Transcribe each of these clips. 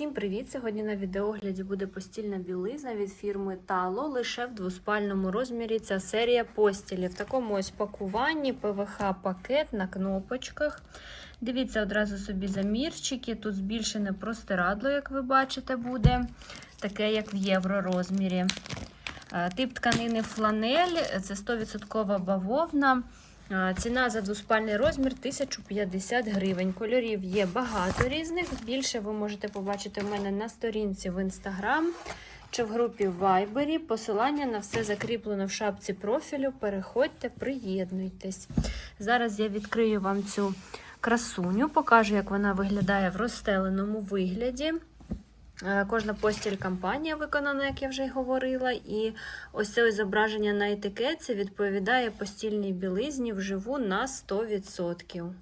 Всім привіт! Сьогодні на відеогляді буде постільна білизна від фірми Talo лише в двоспальному розмірі. Ця серія постілі. В такому ось пакуванні ПВХ-пакет на кнопочках. Дивіться одразу собі замірчики. Тут збільшене простирадло, як ви бачите, буде таке, як в євро розмірі. Е, Тип тканини фланель, це 100% бавовна. Ціна за двоспальний розмір 1050 гривень. Кольорів є багато різних. Більше ви можете побачити в мене на сторінці в інстаграм чи в групі в Вайбері. Посилання на все закріплено в шапці профілю. Переходьте, приєднуйтесь. Зараз я відкрию вам цю красуню, покажу, як вона виглядає в розстеленому вигляді. Е, Кожна постіль кампанія виконана, як я вже й говорила, і ось це зображення на етикетці відповідає постільній білизні вживу на 100%.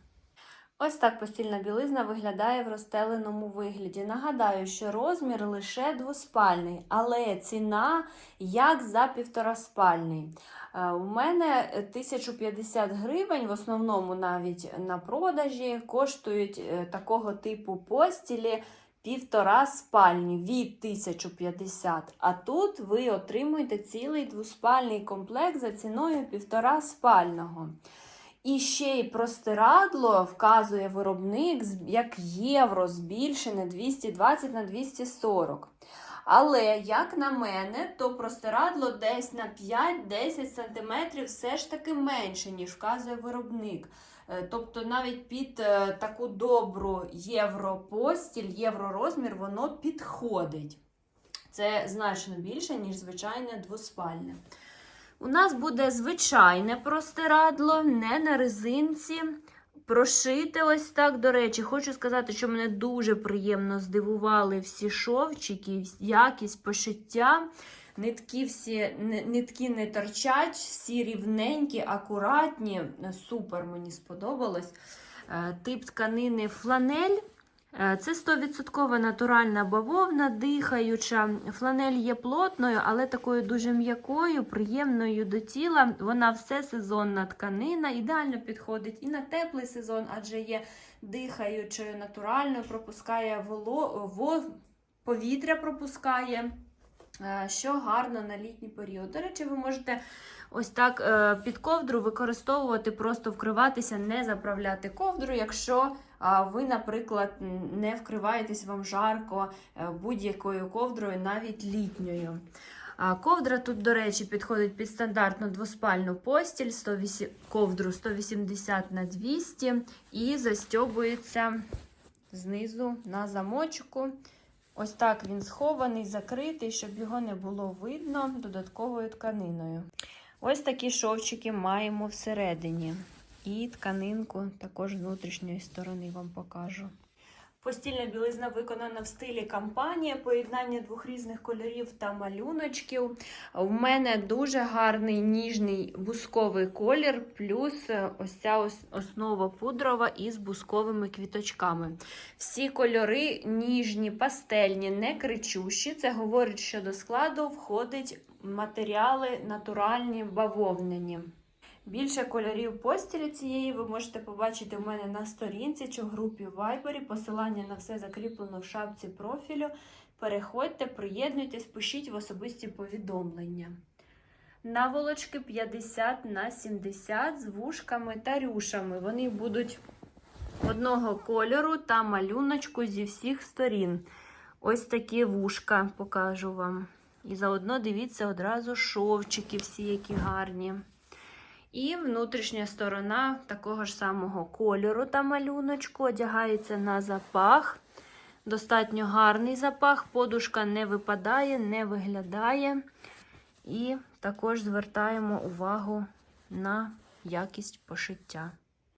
Ось так постільна білизна виглядає в розстеленому вигляді. Нагадаю, що розмір лише двоспальний, але ціна як за півтораспальний. Е, У мене 1050 гривень, в основному навіть на продажі, коштують е, такого типу постілі півтора спальні від 1050. А тут ви отримуєте цілий двоспальний комплект за ціною півтора спального. І ще й простирадло вказує виробник як євро збільшене 220 на 240. Але, як на мене, то простирадло десь на 5-10 см все ж таки менше, ніж вказує виробник. Е, Тобто навіть під е, таку добру європостіль, євророзмір, воно підходить. Це значно більше, ніж звичайне двоспальне. У нас буде звичайне простирадло, не на резинці. Прошите ось так. До речі, хочу сказати, що мене дуже приємно здивували всі шовчики, якість пошиття. Нитки всі нитки не торчать, всі рівненькі, акуратні. Супер мені сподобалось. Е, Тип тканини фланель. Е, Це 100% натуральна бавовна, дихаюча. Фланель є плотною, але такою дуже м'якою, приємною до тіла. Вона все сезонна тканина, ідеально підходить і на теплий сезон, адже є дихаючою, натуральною, пропускає воло, во, повітря пропускає. Е, Що гарно на літній період. До речі, ви можете ось так е, під ковдру використовувати, просто вкриватися, не заправляти ковдру, якщо ви, наприклад, не вкриваєтесь вам жарко е, будь-якою ковдрою, навіть літньою. Ковдра тут, до речі, підходить під стандартну двоспальну постіль, 108, ковдру 180 на 200 і застьобується знизу на замочку. Ось так він схований, закритий, щоб його не було видно додатковою тканиною. Ось такі шовчики маємо всередині. І тканинку також внутрішньої сторони вам покажу. Постільна білизна виконана в стилі кампанія, поєднання двох різних кольорів та малюночків. У мене дуже гарний ніжний бусковий колір, плюс е, ось ця основа пудрова із бусковими квіточками. Всі кольори ніжні, пастельні, не кричущі. Це говорить, що до складу входить матеріали натуральні, бавовняні. Більше кольорів постілі цієї ви можете побачити в мене на сторінці чи в групі в Viber. Посилання на все закріплено в шапці профілю. Переходьте, приєднуйтесь, пишіть в особисті повідомлення. Наволочки 50 на 70 з вушками та рюшами. Вони будуть одного кольору та малюночку зі всіх сторін. Ось такі вушка покажу вам. І заодно дивіться одразу шовчики, всі які гарні. І внутрішня сторона такого ж самого кольору та малюночку одягається на запах. Достатньо гарний запах, подушка не випадає, не виглядає. І також звертаємо увагу на якість пошиття.